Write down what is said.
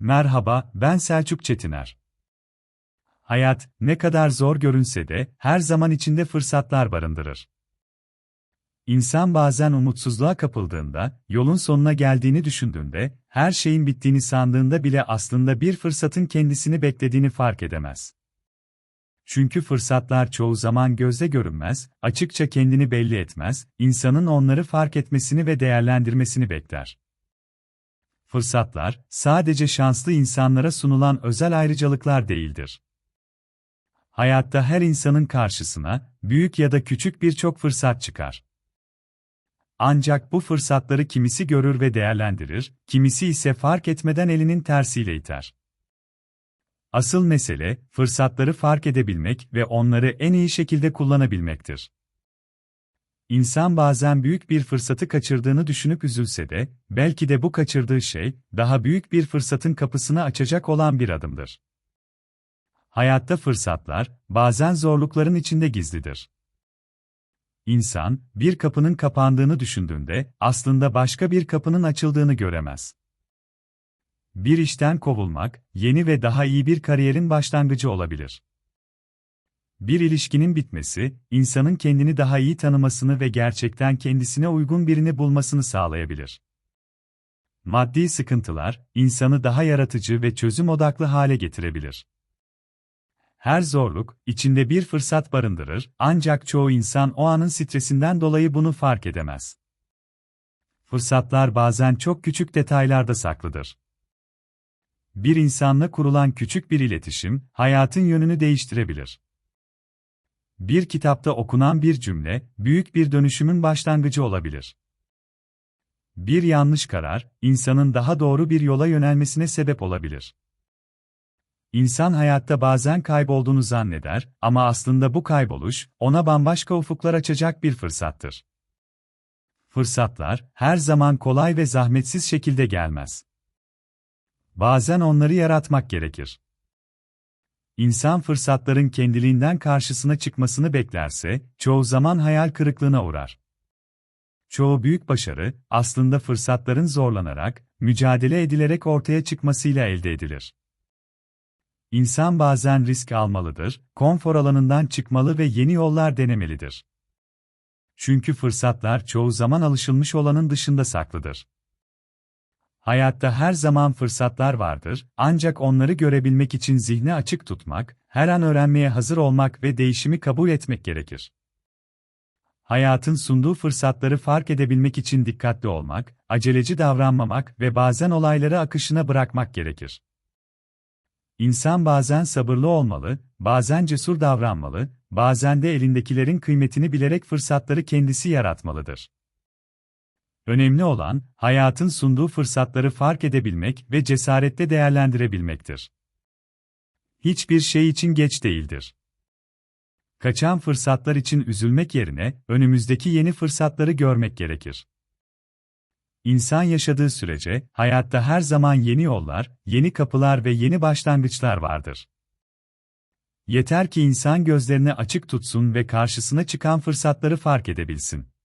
Merhaba, ben Selçuk Çetiner. Hayat, ne kadar zor görünse de, her zaman içinde fırsatlar barındırır. İnsan bazen umutsuzluğa kapıldığında, yolun sonuna geldiğini düşündüğünde, her şeyin bittiğini sandığında bile aslında bir fırsatın kendisini beklediğini fark edemez. Çünkü fırsatlar çoğu zaman gözle görünmez, açıkça kendini belli etmez, insanın onları fark etmesini ve değerlendirmesini bekler. Fırsatlar, sadece şanslı insanlara sunulan özel ayrıcalıklar değildir. Hayatta her insanın karşısına, büyük ya da küçük birçok fırsat çıkar. Ancak bu fırsatları kimisi görür ve değerlendirir, kimisi ise fark etmeden elinin tersiyle iter. Asıl mesele, fırsatları fark edebilmek ve onları en iyi şekilde kullanabilmektir. İnsan bazen büyük bir fırsatı kaçırdığını düşünüp üzülse de, belki de bu kaçırdığı şey, daha büyük bir fırsatın kapısını açacak olan bir adımdır. Hayatta fırsatlar, bazen zorlukların içinde gizlidir. İnsan, bir kapının kapandığını düşündüğünde, aslında başka bir kapının açıldığını göremez. Bir işten kovulmak, yeni ve daha iyi bir kariyerin başlangıcı olabilir. Bir ilişkinin bitmesi, insanın kendini daha iyi tanımasını ve gerçekten kendisine uygun birini bulmasını sağlayabilir. Maddi sıkıntılar, insanı daha yaratıcı ve çözüm odaklı hale getirebilir. Her zorluk, içinde bir fırsat barındırır, ancak çoğu insan o anın stresinden dolayı bunu fark edemez. Fırsatlar bazen çok küçük detaylarda saklıdır. Bir insanla kurulan küçük bir iletişim, hayatın yönünü değiştirebilir. Bir kitapta okunan bir cümle, büyük bir dönüşümün başlangıcı olabilir. Bir yanlış karar, insanın daha doğru bir yola yönelmesine sebep olabilir. İnsan hayatta bazen kaybolduğunu zanneder ama aslında bu kayboluş, ona bambaşka ufuklar açacak bir fırsattır. Fırsatlar, her zaman kolay ve zahmetsiz şekilde gelmez. Bazen onları yaratmak gerekir. İnsan fırsatların kendiliğinden karşısına çıkmasını beklerse, çoğu zaman hayal kırıklığına uğrar. Çoğu büyük başarı, aslında fırsatların zorlanarak, mücadele edilerek ortaya çıkmasıyla elde edilir. İnsan bazen risk almalıdır, konfor alanından çıkmalı ve yeni yollar denemelidir. Çünkü fırsatlar çoğu zaman alışılmış olanın dışında saklıdır. Hayatta her zaman fırsatlar vardır, ancak onları görebilmek için zihni açık tutmak, her an öğrenmeye hazır olmak ve değişimi kabul etmek gerekir. Hayatın sunduğu fırsatları fark edebilmek için dikkatli olmak, aceleci davranmamak ve bazen olayları akışına bırakmak gerekir. İnsan bazen sabırlı olmalı, bazen cesur davranmalı, bazen de elindekilerin kıymetini bilerek fırsatları kendisi yaratmalıdır. Önemli olan, hayatın sunduğu fırsatları fark edebilmek ve cesaretle değerlendirebilmektir. Hiçbir şey için geç değildir. Kaçan fırsatlar için üzülmek yerine, önümüzdeki yeni fırsatları görmek gerekir. İnsan yaşadığı sürece, hayatta her zaman yeni yollar, yeni kapılar ve yeni başlangıçlar vardır. Yeter ki insan gözlerini açık tutsun ve karşısına çıkan fırsatları fark edebilsin.